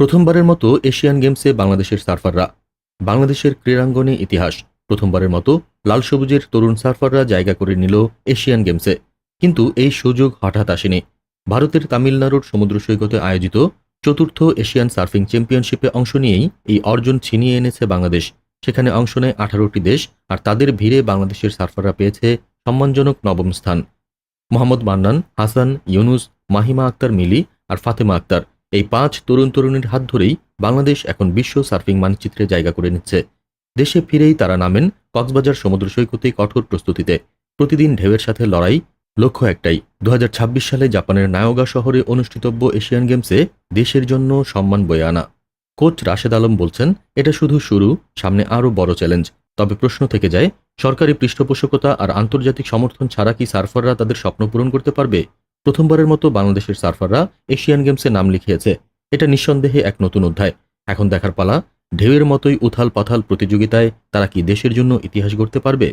প্রথমবারের মতো এশিয়ান গেমসে বাংলাদেশের সার্ফাররা। বাংলাদেশের ক্রীড়াঙ্গনে ইতিহাস। প্রথমবারের মতো লাল সবুজের তরুণ সার্ফাররা জায়গা করে নিল এশিয়ান গেমসে। কিন্তু এই সুযোগ হঠাৎ আসেনি। ভারতের তামিলনাড়ুর সমুদ্র সৈকতে আয়োজিত চতুর্থ এশিয়ান সার্ফিং চ্যাম্পিয়নশিপে অংশ নিয়েই এই অর্জন ছিনিয়ে এনেছে বাংলাদেশ। সেখানে অংশ নেয় আঠারোটি দেশ আর তাদের ভিড়ে বাংলাদেশের সার্ফাররা পেয়েছে সম্মানজনক নবম স্থান। মোহাম্মদ মান্নান, হাসান, ইউনুস, মাহিমা আক্তার মিলি আর ফাতেমা আক্তার এই পাঁচ তরুণ তরুণীর হাত ধরেই বাংলাদেশ এখন বিশ্ব সার্ফিং মানচিত্রে জায়গা করে নিচ্ছে। দেশে ফিরেই তারা নামেন কক্সবাজার সমুদ্র সৈকতে কঠোর প্রস্তুতিতে। প্রতিদিন ঢেউয়ের সাথে লড়াই। লক্ষ্য একটাই দু হাজার ছাব্বিশ সালে জাপানের নায়োগা শহরে অনুষ্ঠিতব্য এশিয়ান গেমসে দেশের জন্য সম্মান বয়ে আনা। কোচ রাশেদ আলম বলছেন, এটা শুধু শুরু, সামনে আরও বড় চ্যালেঞ্জ। তবে প্রশ্ন থেকে যায়, সরকারি পৃষ্ঠপোষকতা আর আন্তর্জাতিক সমর্থন ছাড়া কি সার্ফাররা তাদের স্বপ্ন পূরণ করতে পারবে? প্রথমবারের মতো বাংলাদেশের সার্ফাররা এশিয়ান গেমসে নাম লিখিয়েছে। এটা নিঃসন্দেহে এক নতুন অধ্যায়। এখন দেখার পালা, ঢেউয়ের মতোই উথাল পাথাল প্রতিযোগিতায় তারা কি দেশের জন্য ইতিহাস গড়তে পারবে?